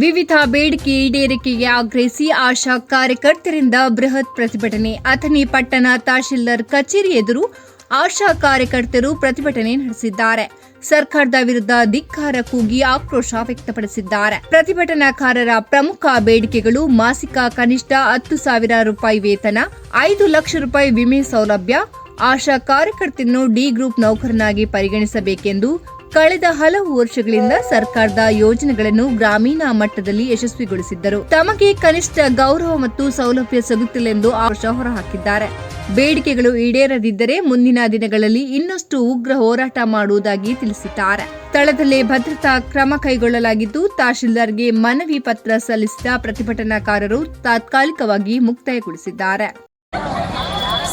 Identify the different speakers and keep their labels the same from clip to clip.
Speaker 1: ವಿವಿಧ ಬೇಡಿಕೆ ಈಡೇರಿಕೆಗೆ ಆಗ್ರಹಿಸಿ ಆಶಾ ಕಾರ್ಯಕರ್ತರಿಂದ ಬೃಹತ್ ಪ್ರತಿಭಟನೆ. ಅಥಣಿ ಪಟ್ಟಣ ತಹಶೀಲ್ದಾರ್ ಕಚೇರಿ ಎದುರು ಆಶಾ ಕಾರ್ಯಕರ್ತರು ಪ್ರತಿಭಟನೆ ನಡೆಸಿದ್ದಾರೆ. ಸರ್ಕಾರದ ವಿರುದ್ಧ ಧಿಕ್ಕಾರ ಕೂಗಿ ಆಕ್ರೋಶ ವ್ಯಕ್ತಪಡಿಸಿದ್ದಾರೆ. ಪ್ರತಿಭಟನಾಕಾರರ ಪ್ರಮುಖ ಬೇಡಿಕೆಗಳು ಮಾಸಿಕ ಕನಿಷ್ಠ ಹತ್ತು ಸಾವಿರ ರೂಪಾಯಿ ವೇತನ, ಐದು ಲಕ್ಷ ರೂಪಾಯಿ ವಿಮೆ ಸೌಲಭ್ಯ, ಆಶಾ ಕಾರ್ಯಕರ್ತರನ್ನು ಡಿ ಗ್ರೂಪ್ ನೌಕರನಾಗಿ ಪರಿಗಣಿಸಬೇಕೆಂದು ಕಳೆದ ಹಲವು ವರ್ಷಗಳಿಂದ ಸರ್ಕಾರದ ಯೋಜನೆಗಳನ್ನು ಗ್ರಾಮೀಣ ಮಟ್ಟದಲ್ಲಿ ಯಶಸ್ವಿಗೊಳಿಸಿದ್ದರು. ತಮಗೆ ಕನಿಷ್ಠ ಗೌರವ ಮತ್ತು ಸೌಲಭ್ಯ ಸಿಗುತ್ತಿಲ್ಲ ಎಂದು ಆಕ್ರೋಶ ಹೊರಹಾಕಿದ್ದಾರೆ. ಬೇಡಿಕೆಗಳು ಈಡೇರದಿದ್ದರೆ ಮುಂದಿನ ದಿನಗಳಲ್ಲಿ ಇನ್ನಷ್ಟು ಉಗ್ರ ಹೋರಾಟ ಮಾಡುವುದಾಗಿ ತಿಳಿಸಿದ್ದಾರೆ. ಸ್ಥಳದಲ್ಲೇ ಭದ್ರತಾ ಕ್ರಮ ಕೈಗೊಳ್ಳಲಾಗಿದ್ದು, ತಹಶೀಲ್ದಾರ್ಗೆ ಮನವಿ ಪತ್ರ ಸಲ್ಲಿಸಿದ ಪ್ರತಿಭಟನಾಕಾರರು ತಾತ್ಕಾಲಿಕವಾಗಿ ಮುಕ್ತಾಯಗೊಳಿಸಿದ್ದಾರೆ.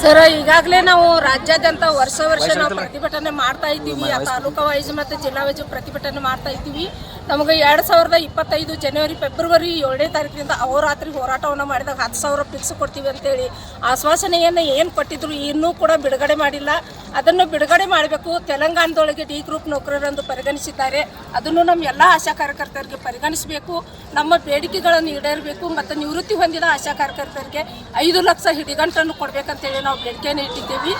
Speaker 2: ಸರ್ ಈಗಾಗಲೇ ನಾವು ರಾಜ್ಯಾದ್ಯಂತ ವರ್ಷ ವರ್ಷ ನಾವು ಪ್ರತಿಭಟನೆ ಮಾಡ್ತಾ ಇದ್ದೀವಿ. ತಾಲೂಕಾ ವೈಸ್ ಮತ್ತು ಜಿಲ್ಲಾ ವೈಸ್ ಪ್ರತಿಭಟನೆ ಮಾಡ್ತಾ ಇದ್ದೀವಿ. ನಮಗೆ ಎರಡು ಸಾವಿರದ ಇಪ್ಪತ್ತೈದು ಜನವರಿ, ಫೆಬ್ರವರಿ ಏಳನೇ ತಾರೀಕಿನಿಂದ ಅವರಾತ್ರಿ ಹೋರಾಟವನ್ನು ಮಾಡಿದಾಗ ಹತ್ತು ಸಾವಿರ ಫಿಕ್ಸ್ ಕೊಡ್ತೀವಿ ಅಂತೇಳಿ ಆಶ್ವಾಸನೆಯನ್ನು ಏನು ಕೊಟ್ಟಿದ್ರು ಇನ್ನೂ ಕೂಡ ಬಿಡುಗಡೆ ಮಾಡಿಲ್ಲ. ಅದನ್ನು ಬಿಡುಗಡೆ ಮಾಡಬೇಕು. ತೆಲಂಗಾಣದೊಳಗೆ ಡಿ ಗ್ರೂಪ್ ನೌಕರರೆಂದು ಪರಿಗಣಿಸಿದ್ದಾರೆ. ಅದನ್ನು ನಮ್ಮ ಎಲ್ಲ ಆಶಾ ಕಾರ್ಯಕರ್ತರಿಗೆ ಪರಿಗಣಿಸಬೇಕು. ನಮ್ಮ ಬೇಡಿಕೆಗಳನ್ನು ಈಡೇರಬೇಕು ಮತ್ತು ನಿವೃತ್ತಿ ಹೊಂದಿದ ಆಶಾ ಕಾರ್ಯಕರ್ತರಿಗೆ ಐದು ಲಕ್ಷ ಹಿಡಿಗಂಟನ್ನು ಕೊಡಬೇಕಂತೇಳಿ ನಾವು ಬೇಡಿಕೆಯನ್ನು ಇಟ್ಟಿದ್ದೀವಿ.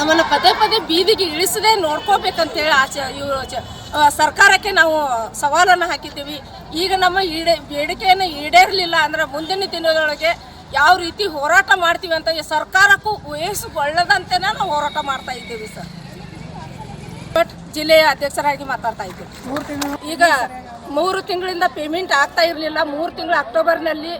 Speaker 2: ನಮ್ಮನ್ನು ಪದೇ ಪದೇ ಬೀದಿಗೆ ಇಳಿಸದೆ ನೋಡ್ಕೋಬೇಕಂತೇಳಿ ಆಚೆ ಇವರು ಸರ್ಕಾರಕ್ಕೆ ನಾವು ಸವಾಲನ್ನು ಹಾಕಿದ್ದೀವಿ. ಈಗ ನಮ್ಮ ಈಡೇ ಬೇಡಿಕೆಯನ್ನು ಈಡೇರಲಿಲ್ಲ ಅಂದ್ರೆ ಮುಂದಿನ ದಿನದೊಳಗೆ ಯಾವ ರೀತಿ ಹೋರಾಟ ಮಾಡ್ತೀವಿ ಅಂತ ಈ ಸರ್ಕಾರಕ್ಕೂ ವಹಿಸಿಕೊಳ್ಳದಂತೆ ನಾವು ಹೋರಾಟ ಮಾಡ್ತಾ ಇದ್ದೀವಿ ಸರ್. ಬಟ್ ಜಿಲ್ಲೆಯ ಅಧ್ಯಕ್ಷರಾಗಿ ಮಾತಾಡ್ತಾ ಇದ್ದೀವಿ. ಈಗ ಮೂರು ತಿಂಗಳಿಂದ ಪೇಮೆಂಟ್ ಆಗ್ತಾ ಇರಲಿಲ್ಲ. ಮೂರು ತಿಂಗಳು ಅಕ್ಟೋಬರ್ನಲ್ಲಿ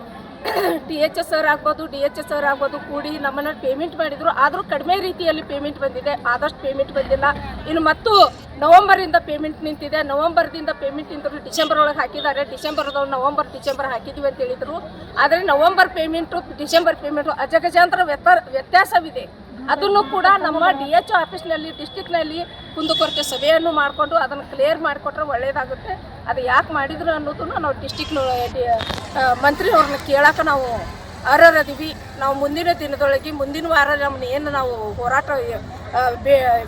Speaker 2: ಟಿ ಎಚ್ ಎಸ್ ಆರ್ ಆಗ್ಬೋದು, ಡಿ ಎಚ್ ಎಸ್ ಆರ್ ಆಗ್ಬೋದು ಕೂಡಿ ನಮ್ಮನ್ನು ಪೇಮೆಂಟ್ ಮಾಡಿದ್ರು. ಆದರೂ ಕಡಿಮೆ ರೀತಿಯಲ್ಲಿ ಪೇಮೆಂಟ್ ಬಂದಿದೆ. ಆದಷ್ಟು ಪೇಮೆಂಟ್ ಬಂದಿಲ್ಲ. ಇನ್ನು ಮತ್ತು ನವಂಬರಿಂದ ಪೇಮೆಂಟ್ ನಿಂತಿದೆ. ನವಂಬರ್ದಿಂದ ಪೇಮೆಂಟ್ ನಿಂತರು ಡಿಸೆಂಬರ್ ಒಳಗೆ ಹಾಕಿದ್ದಾರೆ. ಡಿಸೆಂಬರ್ದವ್ರು ನವಂಬರ್, ಡಿಸೆಂಬರ್ ಹಾಕಿದ್ವಿ ಅಂತ ಹೇಳಿದ್ರು. ಆದರೆ ನವಂಬರ್ ಪೇಮೆಂಟು ಡಿಸೆಂಬರ್ ಪೇಮೆಂಟು ಅಜಗಜಾಂತರ ವ್ಯತ್ಯಾಸ ವ್ಯತ್ಯಾಸವಿದೆ. ಅದನ್ನು ಕೂಡ ನಮ್ಮ ಡಿ ಎಚ್ ಆಫೀಸ್ನಲ್ಲಿ ಡಿಸ್ಟಿಕ್ನಲ್ಲಿ ಕುಂದುಕೊರತೆ ಸಭೆಯನ್ನು ಮಾಡಿಕೊಂಡು ಅದನ್ನು ಕ್ಲಿಯರ್ ಮಾಡಿಕೊಟ್ರೆ ಒಳ್ಳೆಯದಾಗುತ್ತೆ ಅದು ಯಾಕೆ ಮಾಡಿದ್ರು ಅನ್ನೋದನ್ನು ನಾವು ಡಿಸ್ಟಿಕ್ ಮಂತ್ರಿಯವ್ರನ್ನ ಕೇಳೋಕೆ ನಾವು ಅರ್ಹರದೀವಿ. ನಾವು ಮುಂದಿನ ದಿನದೊಳಗೆ ಮುಂದಿನ ವಾರ ನಮ್ಮನ್ನ ಏನು ನಾವು ಹೋರಾಟ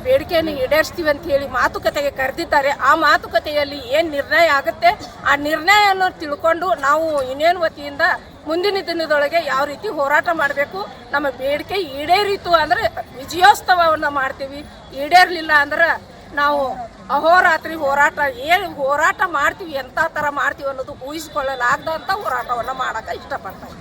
Speaker 2: ಬೇಡಿಕೆಯನ್ನು ಈಡೇರಿಸ್ತೀವಿ ಅಂತ ಹೇಳಿ ಮಾತುಕತೆಗೆ ಕರೆದಿದ್ದಾರೆ. ಆ ಮಾತುಕತೆಯಲ್ಲಿ ಏನು ನಿರ್ಣಯ ಆಗುತ್ತೆ? ಆ ನಿರ್ಣಯವನ್ನು ತಿಳ್ಕೊಂಡು ನಾವು ಇನ್ನೇನು ವತಿಯಿಂದ ಮುಂದಿನ ದಿನದೊಳಗೆ ಯಾವ ರೀತಿ ಹೋರಾಟ ಮಾಡಬೇಕು? ನಮ್ಮ ಬೇಡಿಕೆ ಈಡೇರಿತು ಅಂದರೆ ವಿಜಯೋತ್ಸವವನ್ನು ಮಾಡ್ತೀವಿ. ಈಡೇರಲಿಲ್ಲ ಅಂದ್ರೆ ನಾವು ಅಹೋರಾತ್ರಿ ಹೋರಾಟ, ಏನು ಹೋರಾಟ ಮಾಡ್ತೀವಿ ಎಂಥ ಥರ ಮಾಡ್ತೀವಿ ಅನ್ನೋದು ಊಹಿಸಿಕೊಳ್ಳಲಾಗದಂಥ ಹೋರಾಟವನ್ನು ಮಾಡೋಕೆ ಇಷ್ಟಪಡ್ತಾರೆ